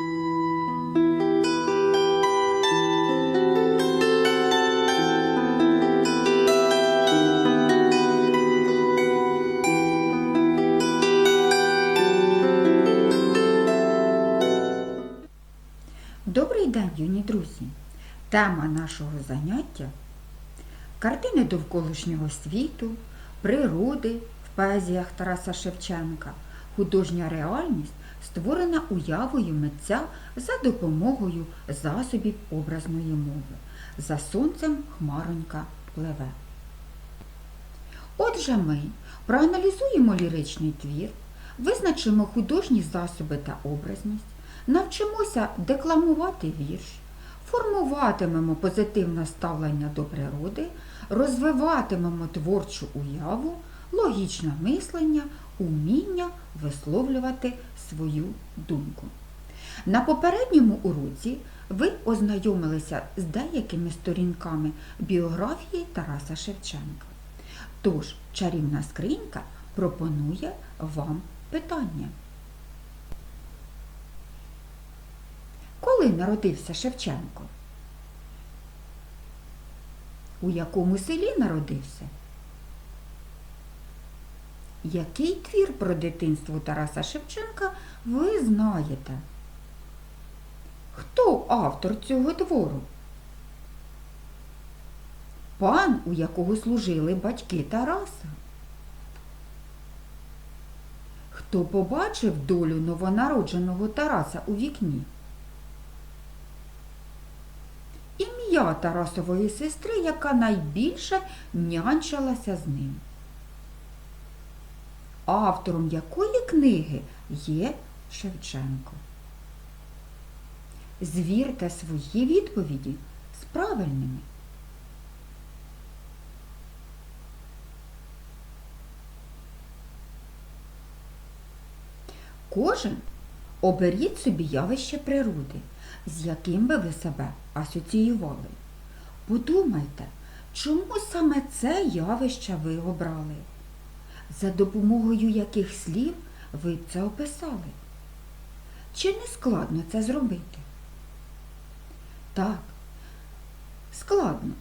Добрий день, юні друзі! Тема нашого заняття картини довколишнього світу, природи в поезіях Тараса Шевченка, художня реальність, створена уявою митця за допомогою засобів образної мови. За сонцем хмаронька пливе. Отже, ми проаналізуємо ліричний твір, визначимо художні засоби та образність, навчимося декламувати вірш, формуватимемо позитивне ставлення до природи, розвиватимемо творчу уяву, логічне мислення, уміння висловлювати свою думку. На попередньому уроці ви ознайомилися з деякими сторінками біографії Тараса Шевченка. Тож чарівна скринька пропонує вам питання. Коли народився Шевченко? У якому селі народився? Який твір про дитинство Тараса Шевченка ви знаєте? Хто автор цього твору? Пан, у якого служили батьки Тараса. Хто побачив долю новонародженого Тараса у вікні? Ім'я Тарасової сестри, яка найбільше нянчилася з ним. Автором якої книги є Шевченко. Звірте свої відповіді з правильними. Кожен оберіть собі явище природи, з яким би ви себе асоціювали. Подумайте, чому саме це явище ви обрали? За допомогою яких слів ви це описали? Чи не складно це зробити? Так, складно.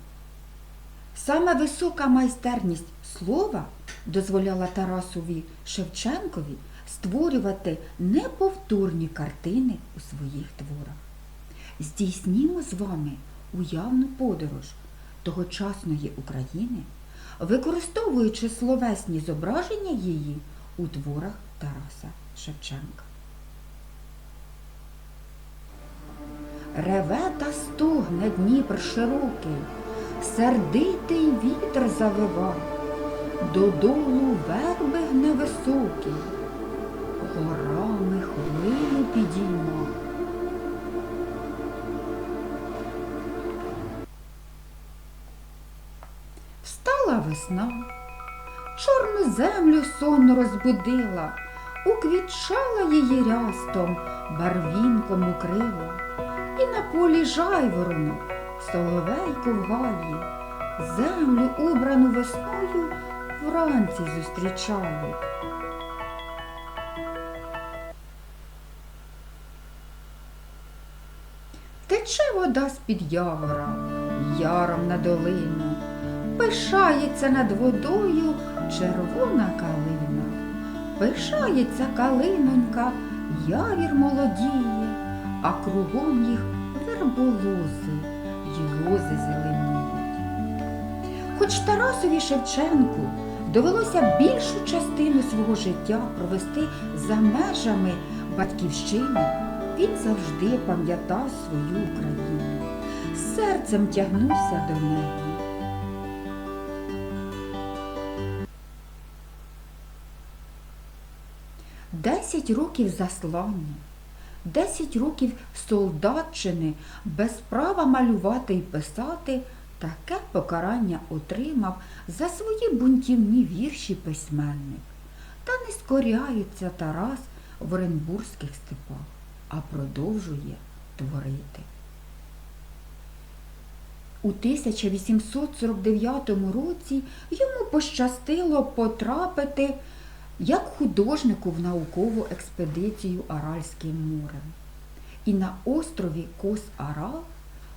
Саме висока майстерність слова дозволяла Тарасові Шевченкові створювати неповторні картини у своїх творах. Здійснімо з вами уявну подорож тогочасної України, використовуючи словесні зображення її у творах Тараса Шевченка. Реве та стогне Дніпр широкий, сердитий вітер завива, додолу верби гне високий, горами хвилю підійма. Весна, чорну землю сонно розбудила, уквітчала її рястом, барвінком укрила, і на полі жайворонок, соловейко в гаї, землю убрану весною вранці зустрічають. Тече вода з-під явора, яром на долину, пишається над водою червона калина, пишається калинонька, явір молодіє, а кругом їх верболози й лози зеленіють. Хоч Тарасові Шевченку довелося більшу частину свого життя провести за межами батьківщини, він завжди пам'ятав свою Україну, серцем тягнувся до неї. Десять років заслання, десять років солдатчини без права малювати і писати, таке покарання отримав за свої бунтівні вірші письменник. Та не скоряється Тарас в Оренбурзьких степах, а продовжує творити. У 1849 році йому пощастило потрапити як художнику в наукову експедицію Аральським морем. І на острові Кос-Ара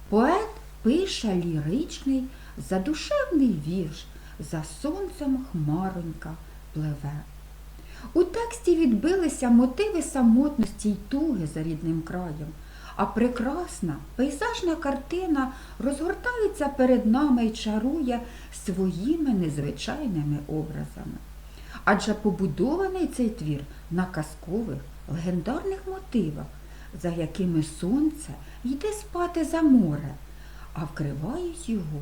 поет пише ліричний, задушевний вірш за сонцем хмаронька пливе. У тексті відбилися мотиви самотності й туги за рідним краєм, а прекрасна пейзажна картина розгортається перед нами й чарує своїми незвичайними образами. Адже побудований цей твір на казкових, легендарних мотивах, за якими сонце йде спати за море, а вкривають його,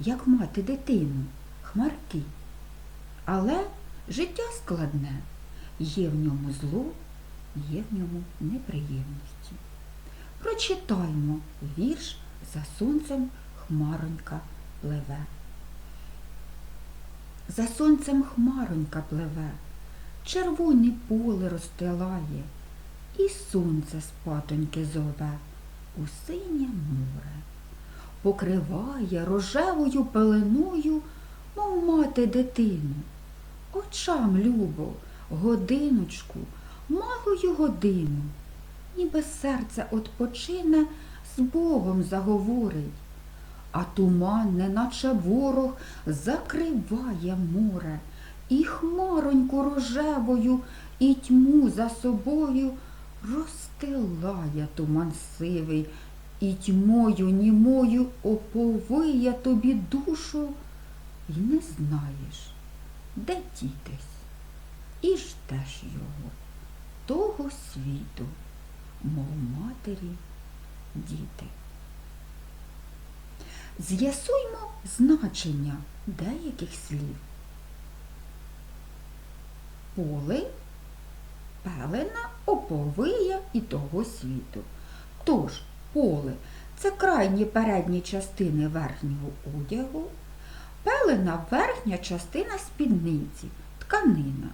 як мати дитину, хмарки. Але життя складне, є в ньому зло, є в ньому неприємності. Прочитаймо вірш за сонцем хмаронька пливе. За сонцем хмаронька пливе, червоне поле розстилає, і сонце спатоньки зове у синє море, покриває рожевою пеленою, мов мати дитину. Очам любо, годиночку, малою годину, ніби серце отпочине, з Богом заговорить, а туман, неначе ворог, закриває море, і хмароньку рожевою, і тьму за собою розстилає туман сивий, і тьмою німою оповиє тобі душу, і не знаєш, де дітись, і ждеш його, того світу, мов матері, діти. З'ясуймо значення деяких слів. Поле, пелена, оповия і того світу. Тож, поле це крайні передні частини верхнього одягу, пелена верхня частина спідниці, тканина.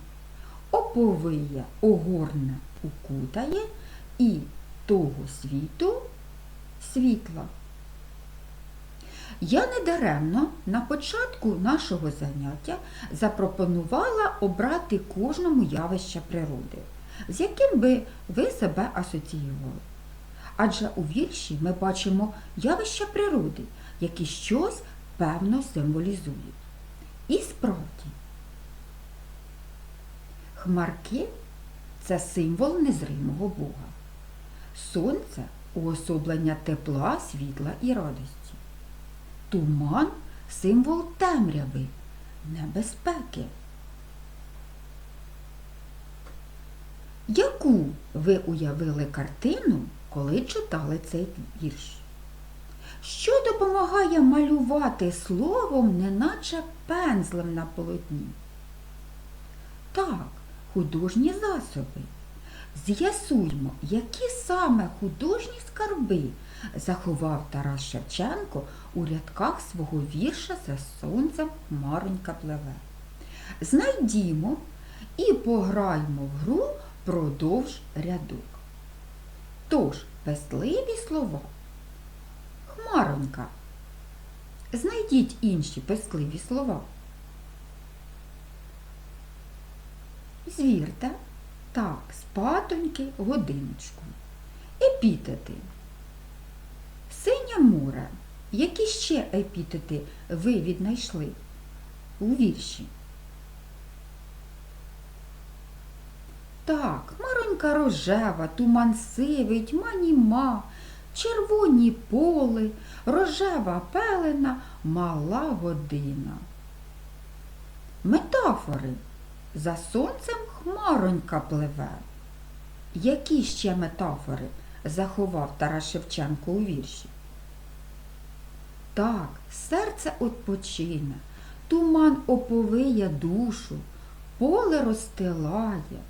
Оповия огорне укутає і того світу світла. Я недаремно на початку нашого заняття запропонувала обрати кожному явище природи, з яким би ви себе асоціювали. Адже у вірші ми бачимо явища природи, які щось певно символізують. І справді, хмарки це символ незримого Бога. Сонце уособлення тепла, світла і радості. Туман символ темряви, небезпеки. Яку ви уявили картину, коли читали цей вірш? Що допомагає малювати словом, неначе пензлем на полотні? Так, художні засоби. З'ясуймо, які саме художні скарби заховав Тарас Шевченко у рядках свого вірша за сонцем Маронька пливе. Знайдімо і пограймо в гру продовж рядок. Тож, пестливі слова. Хмаронька. Знайдіть інші пескливі слова. Звірте. Так, спатоньки, годиночку. Епітети. Синє море. Які ще епітети ви віднайшли у вірші? Так, маронька рожева, туман сивий, тьма німа, червоні поли, рожева пелена, мала година. Метафори. За сонцем хмаронька пливе. Які ще метафори заховав Тарас Шевченко у вірші? Так, серце отпочине, туман оповиє душу, поле розстилає,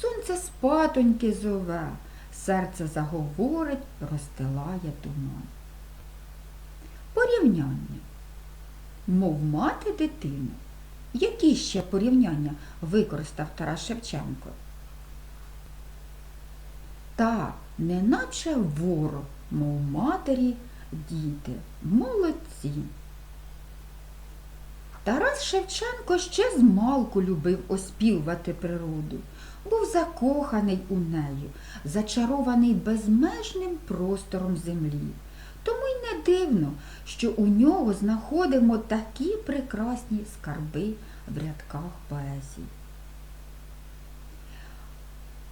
сонце спатоньки зове, серце заговорить, розстилає туман. Порівняння. Мов мати дитину. Які ще порівняння використав Тарас Шевченко? Так, неначе ворог, мов матері, діти, молодці. Тарас Шевченко ще з малку любив оспівувати природу. був закоханий у неї, зачарований безмежним простором землі. Дивно, що у нього знаходимо такі прекрасні скарби в рядках поезії.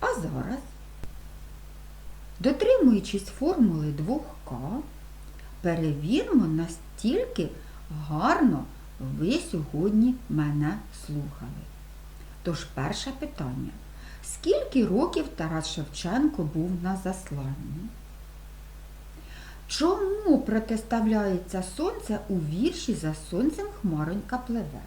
А зараз, дотримуючись формули 2К, перевіримо, настільки гарно ви сьогодні мене слухали. Тож перше питання. Скільки років Тарас Шевченко був на засланні? Чому протиставляється сонце у вірші за сонцем хмаронька пливе?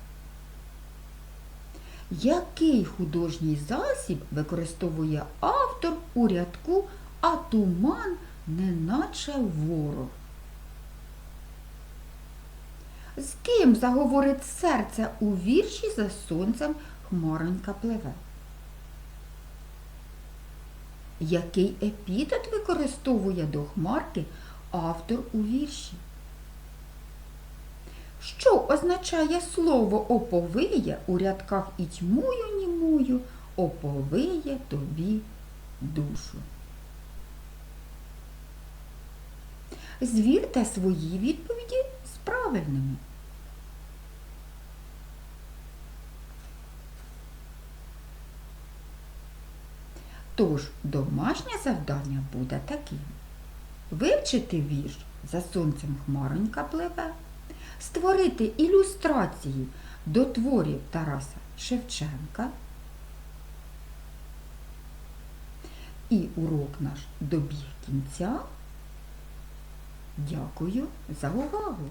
Який художній засіб використовує автор у рядку, а туман неначе ворог? З ким заговорить серце у вірші за сонцем хмаронька пливе? Який епітет використовує до хмарки автор у вірші? Що означає слово оповиє у рядках і тьмою німою оповиє тобі душу? Звірте свої відповіді з правильними. Тож домашнє завдання буде таким. Вивчити вірш за сонцем хмаронька пливе, створити ілюстрації до творів Тараса Шевченка. І урок наш добіг кінця. Дякую за увагу!